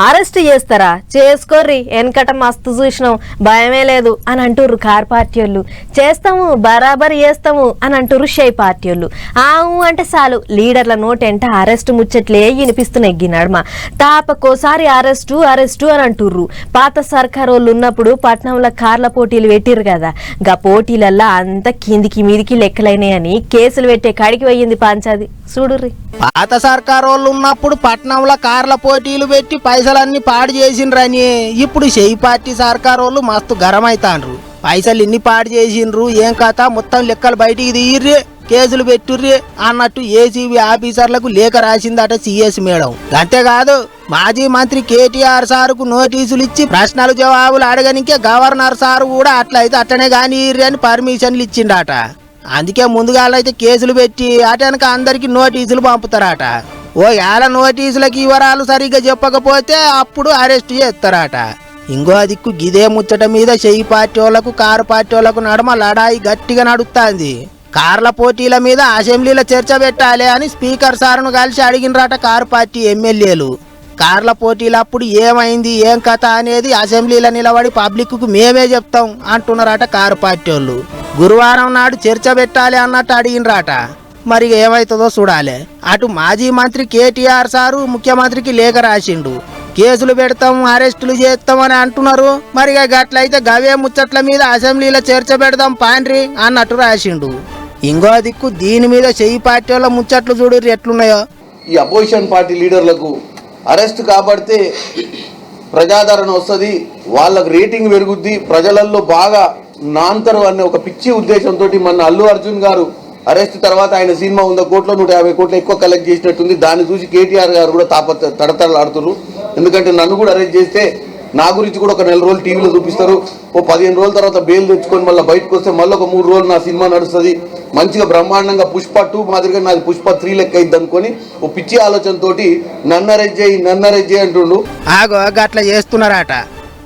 Arrest చేస్తారా? చేసుకోర్రి వెనకట మస్తు చూసినాం భయమే లేదు అని అంటుర్రు కార్ పార్టీ వాళ్ళు. చేస్తాము బరాబర్ చేస్తాము అని అంటుర్రు షై పార్టీ వాళ్ళు. ఆవు అంటే చాలు లీడర్ల నోటెంట అరెస్ట్ ముచ్చట్లే వినిపిస్తున్నాయి ఈ తాపకోసారి అరెస్టు అరెస్టు అని అంటుర్రు. పాత సర్కార్ వాళ్ళు ఉన్నప్పుడు పట్నంలో కార్ల పోటీలు పెట్టిర్రు కదా. గా పోటీలల్లా అంతా కిందికి మీదికి లెక్కలైనాయని కేసులు పెట్టే కాడికి పోయింది పాంచాది. చూడుర్రి. పాత సర్కార్ వాళ్ళు ఉన్నప్పుడు పట్నంలో కార్ల పోటీలు పెట్టి పైసలన్నీ పాడు చేసిండ్రని ఇప్పుడు చెయ్యి పార్టీ సర్కార్ వాళ్ళు మస్తు గరం అవుతాండ్రు పైసలు ఇన్ని పాడు చేసిండ్రు? ఏం కథ? మొత్తం లెక్కలు బయటికి తీయర్రే కేసులు పెట్టుర్రి అన్నట్టు ఏసీబీ ఆఫీసర్లకు లేఖ రాసిందట సిఎస్ మేడం. అంతేకాదు మాజీ మంత్రి కేటీఆర్ సార్కు నోటీసులు ఇచ్చి ప్రశ్నలు జవాబులు అడగనికే గవర్నర్ సార్ కూడా అట్లయితే అట్టనే కానీ అని పర్మిషన్లు ఇచ్చిండట. అందుకే ముందుగాలైతే కేసులు పెట్టి అటనక అందరికి నోటీసులు పంపుతారట. ఓ ఏళ్ళ నోటీసులకి వివరాలు సరిగ్గా చెప్పకపోతే అప్పుడు అరెస్ట్ చేస్తారట. ఇంకో దిక్కు గిదే ముచ్చట మీద చెయ్యి పార్టీ వాళ్ళకు కారు పార్టీ వాళ్ళకు నడమ లడాయి గట్టిగా నడుస్తుంది. కార్ల పోటీల మీద అసెంబ్లీలో చర్చ పెట్టాలి అని స్పీకర్ సార్ను కలిసి అడిగినరట కారు పార్టీ ఎమ్మెల్యేలు. కార్ల పోటీలప్పుడు ఏమైంది ఏం కథ అనేది అసెంబ్లీలో నిలబడి పబ్లిక్కు మేమే చెప్తాం అంటున్నారట కారు పార్టీ వాళ్ళు. గురువారం నాడు చర్చ పెట్టాలి అన్నట్టు అడిగినరాట. మరి ఏమవుతుందో చూడాలి. అటు మాజీ మంత్రి కేటీఆర్ సారు ముఖ్యమంత్రికి లేఖ రాసిండు. కేసులు పెడతాం అరెస్టులు చేస్తాం అని అంటున్నారు. మరి ఇక గట్లయితే గవే ముచ్చట్ల మీద అసెంబ్లీలో చర్చ పెడదాం పాండ్రి అన్నట్టు రాసిండు. ఇంకో దిక్కు దీని మీద చెయ్యి పార్టీ వాళ్ళ ముచ్చట్లు చూడు ఎట్లున్నాయో. ఈ అపోజిషన్ పార్టీ లీడర్లకు అరెస్ట్ కాబడితే ప్రజాదరణ వస్తుంది వాళ్ళకు రేటింగ్ పెరుగుద్ది ప్రజలలో బాగా నాంతరు అనే ఒక పిచ్చి ఉద్దేశంతో మన అల్లు అర్జున్ గారు అరెస్ట్ తర్వాత ఆయన సినిమా ఉందో కోట్లో నూట యాభై కోట్లు ఎక్కువ కలెక్ట్ చేసినట్టుంది. దాన్ని చూసి కేటీఆర్ గారు కూడా తాప తడతడలాడుతున్నారు ఎందుకంటే నన్ను కూడా అరెస్ట్ చేస్తే నా గురించి కూడా ఒక నెల రోజులు టీవీలో చూపిస్తారు. ఓ పదిహేను రోజుల తర్వాత బెయిల్ తెచ్చుకొని మళ్ళీ బయటకు వస్తే మళ్ళీ ఒక మూడు రోజులు నా సినిమా నడుస్తుంది. మంచిగా బ్రహ్మాండంగా పుష్ప టూ మాదిరిగా నాది పుష్ప త్రీ లెక్క అయింది అనుకొని ఓ పిచ్చి ఆలోచనతోటి నన్ను అరెస్ట్ చేయి నన్ను అరెస్ట్ చేయి అంటుండు. ఆగో అట్లా చేస్తున్నారట.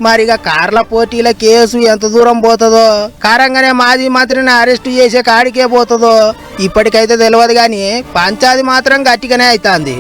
మరిగా కార్ల పోటీల కేసు ఎంత దూరం పోతుందో? కారంగానే మాజీ మంత్రిని అరెస్ట్ చేసే కాడికే పోతుందో? ఇప్పటికైతే తెలియదు కానీ పంచాది మాత్రం గట్టిగానే అవుతుంది